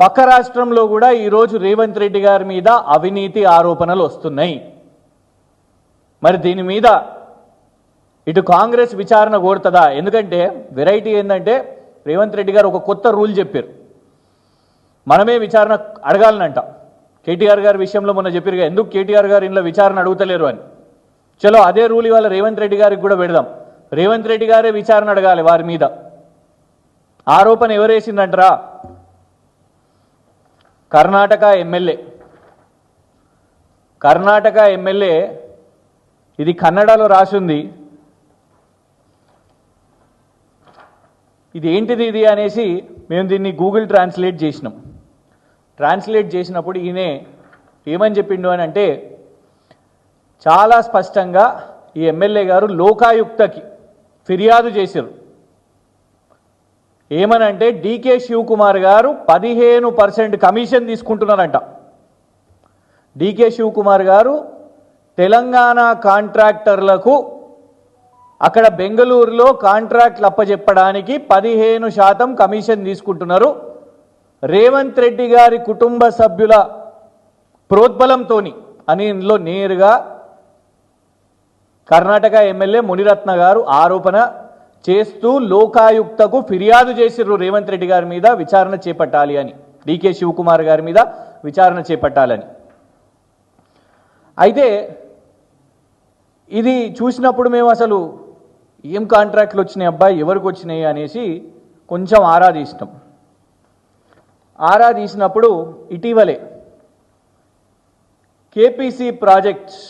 పక్క రాష్ట్రంలో కూడా ఈరోజు రేవంత్ రెడ్డి గారి మీద అవినీతి ఆరోపణలు వస్తున్నాయి. మరి దీని మీద ఇటు కాంగ్రెస్ విచారణ కోరుతుందా? ఎందుకంటే వెరైటీ ఏంటంటే రేవంత్ రెడ్డి గారు ఒక కొత్త రూల్ చెప్పారు. మనమే విచారణ అడగాలనంట. కేటీఆర్ గారి విషయంలో మొన్న చెప్పారు ఎందుకు కేటీఆర్ గారు ఇంట్లో విచారణ అడుగుతలేరు అని. చలో అదే రూల్ ఇవాళ రేవంత్ రెడ్డి గారికి కూడా పెడదాం. రేవంత్ రెడ్డి గారే విచారణ అడగాలి వారి మీద. ఆరోపణ ఎవరేసిందంటారా? కర్ణాటక ఎమ్మెల్యే. కర్ణాటక ఎమ్మెల్యే ఇది కన్నడలో రాసింది. ఇది ఏంటిది ఇది అనేసి మేము దీన్ని గూగుల్ ట్రాన్స్లేట్ చేసినాం. ట్రాన్స్లేట్ చేసినప్పుడు ఈయనే ఏమని చెప్పిండు అని అంటే చాలా స్పష్టంగా ఈ ఎమ్మెల్యే గారు లోకాయుక్తకి ఫిర్యాదు చేశారు ఏమనంటే డీకే శివకుమార్ గారు పదిహేను పర్సెంట్ కమిషన్ తీసుకుంటున్నారంట. డీకే శివకుమార్ గారు తెలంగాణ కాంట్రాక్టర్లకు అక్కడ బెంగళూరులో కాంట్రాక్ట్లు అప్పజెప్పడానికి పదిహేను శాతం కమిషన్ తీసుకుంటున్నారు. రేవంత్ రెడ్డి గారి కుటుంబ సభ్యుల ప్రోద్బలంతో అని ఇందులో నేరుగా కర్ణాటక ఎమ్మెల్యే మునిరత్న గారు ఆరోపణ చేస్తూ లోకాయుక్తకు ఫిర్యాదు చేసిర్రు రేవంత్ రెడ్డి గారి మీద విచారణ చేపట్టాలి అని. డికే శివకుమార్ గారి మీద విచారణ చేపట్టాలని. అయితే ఇది చూసినప్పుడు మేము అసలు ఏం కాంట్రాక్ట్లు వచ్చినాయి అబ్బాయి ఎవరికి వచ్చినాయి అనేసి కొంచెం ఆరా తీసినాం. ఆరా తీసినప్పుడు ఇటీవలే కేపీసీ ప్రాజెక్ట్స్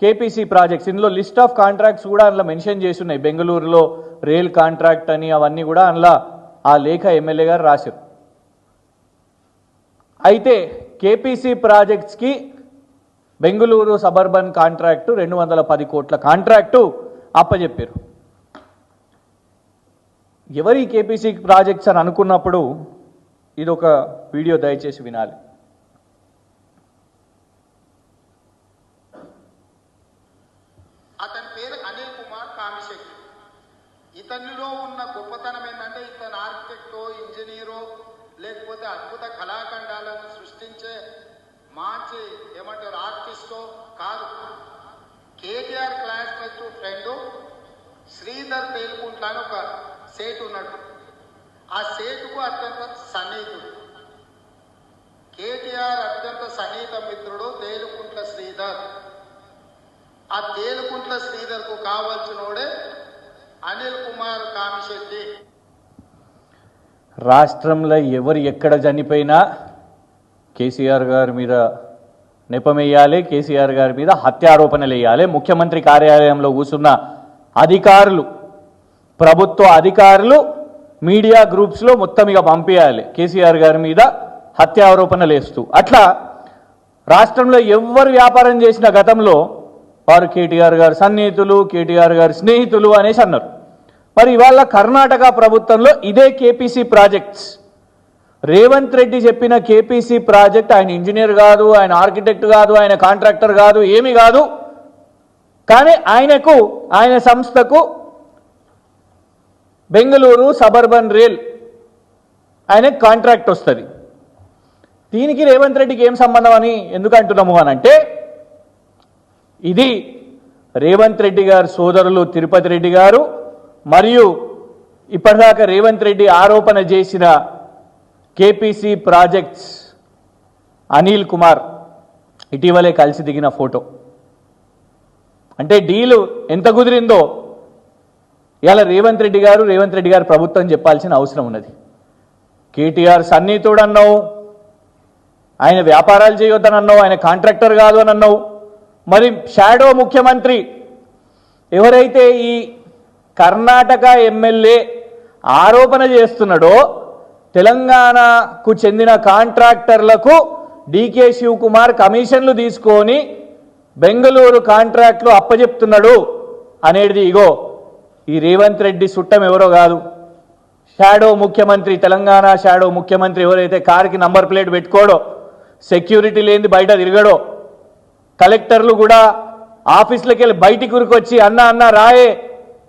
కేపీసీ ప్రాజెక్ట్స్ ఇందులో లిస్ట్ ఆఫ్ కాంట్రాక్ట్స్ కూడా అందులో మెన్షన్ చేసి ఉన్నాయి బెంగళూరులో రైల్ కాంట్రాక్ట్ అని అవన్నీ కూడా అందులో ఆ లేఖ ఎమ్మెల్యే గారు రాశారు. అయితే కేపీసీ ప్రాజెక్ట్స్కి బెంగళూరు సబర్బన్ కాంట్రాక్టు రెండు వందల పది కోట్ల కాంట్రాక్టు అప్పజెప్పారు. ఎవరి కేపీసీ ప్రాజెక్ట్స్ అని అనుకున్నప్పుడు ఇది ఒక వీడియో దయచేసి వినాలి. అనిల్ ఇతనిలో ఉన్న గొప్పతనం ఏంటంటే ఇతను ఆర్కిటెక్టో ఇంజనీరో లేకపోతే అద్భుత కళాఖండాలను సృష్టించే మంచి ఏమంటారు ఆర్టిస్టో కాదు. KTR classmate friend Sridhar Thelukuntla అని ఒక సేటు ఉన్నాడు ఆ సేటుకు అత్యంత సన్నిహితుడు. కేటీఆర్ అత్యంత సన్నిహిత మిత్రుడు తేలుకుంట్ల శ్రీధర్. ఆ తేలుకుంట్ల శ్రీధర్కు కావాల్సినోడే అనిల్ కుమార్ కామిశెట్టి. రాష్ట్రంలో ఎవరు ఎక్కడ చనిపోయినా కేసీఆర్ గారి మీద నెపమేయాలి కేసీఆర్ గారి మీద హత్యారోపణలు వేయాలి. ముఖ్యమంత్రి కార్యాలయంలో కూర్చున్న అధికారులు ప్రభుత్వ అధికారులు మీడియా గ్రూప్స్లో మొత్తం ఇక పంపించాలి కేసీఆర్ గారి మీద హత్యారోపణలు వేస్తూ. అట్లా రాష్ట్రంలో ఎవరు వ్యాపారం చేసిన గతంలో వారు కేటీఆర్ గారి సన్నిహితులు కేటీఆర్ గారి స్నేహితులు అనేసి అన్నారు. మరి ఇవాళ కర్ణాటక ప్రభుత్వంలో ఇదే కేపీసీ ప్రాజెక్ట్స్. రేవంత్ రెడ్డి చెప్పిన కేపీసీ ప్రాజెక్ట్ ఆయన ఇంజనీర్ కాదు ఆయన ఆర్కిటెక్ట్ కాదు ఆయన కాంట్రాక్టర్ కాదు ఏమి కాదు. కానీ ఆయనకు ఆయన సంస్థకు బెంగళూరు సబర్బన్ రైల్ ఆయనకు కాంట్రాక్ట్ వస్తుంది. దీనికి రేవంత్ రెడ్డికి ఏం సంబంధం అని ఎందుకు అంటున్నాము అని అంటే ఇది రేవంత్ రెడ్డి గారు సోదరులు తిరుపతి రెడ్డి గారు మరియు ఇప్పటిదాకా రేవంత్ రెడ్డి ఆరోపణ చేసిన కేపీసీ ప్రాజెక్ట్స్ అనిల్ కుమార్ ఇటీవలే కలిసి దిగిన ఫోటో. అంటే డీలు ఎంత కుదిరిందో ఇలా రేవంత్ రెడ్డి గారు రేవంత్ రెడ్డి గారు ప్రభుత్వం చెప్పాల్సిన అవసరం ఉన్నది. కేటీఆర్ సన్నిహితుడు అన్నావు ఆయన వ్యాపారాలు చేయొద్దని అన్నావు ఆయన కాంట్రాక్టర్ కాదు అని అన్నావు మరి షాడో ముఖ్యమంత్రి ఎవరైతే ఈ కర్ణాటక ఎమ్మెల్యే ఆరోపణ చేస్తున్నాడో తెలంగాణకు చెందిన కాంట్రాక్టర్లకు డీకే శివకుమార్ కమిషన్లు తీసుకొని బెంగళూరు కాంట్రాక్ట్లు అప్పజెప్తున్నాడు అనేది ఇగో ఈ రేవంత్ రెడ్డి సుట్టం ఎవరో కాదు. షాడో ముఖ్యమంత్రి తెలంగాణ షాడో ముఖ్యమంత్రి ఎవరైతే కారుకి నంబర్ ప్లేట్ పెట్టుకోడో సెక్యూరిటీ లేనిది బయట తిరగడో కలెక్టర్లు కూడా ఆఫీసులకి వెళ్ళి బయటికి ఉరికొచ్చి అన్న అన్న రాయే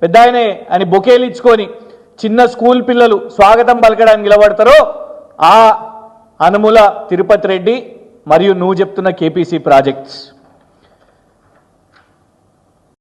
పెద్ద ఆయనే అని బొకేలు ఇచ్చుకొని చిన్న స్కూల్ పిల్లలు స్వాగతం పలకడానికి నిలబడతారో ఆ అనుముల తిరుపతి రెడ్డి మరియు నువ్వు చెప్తున్న కేపీసీ ప్రాజెక్ట్స్.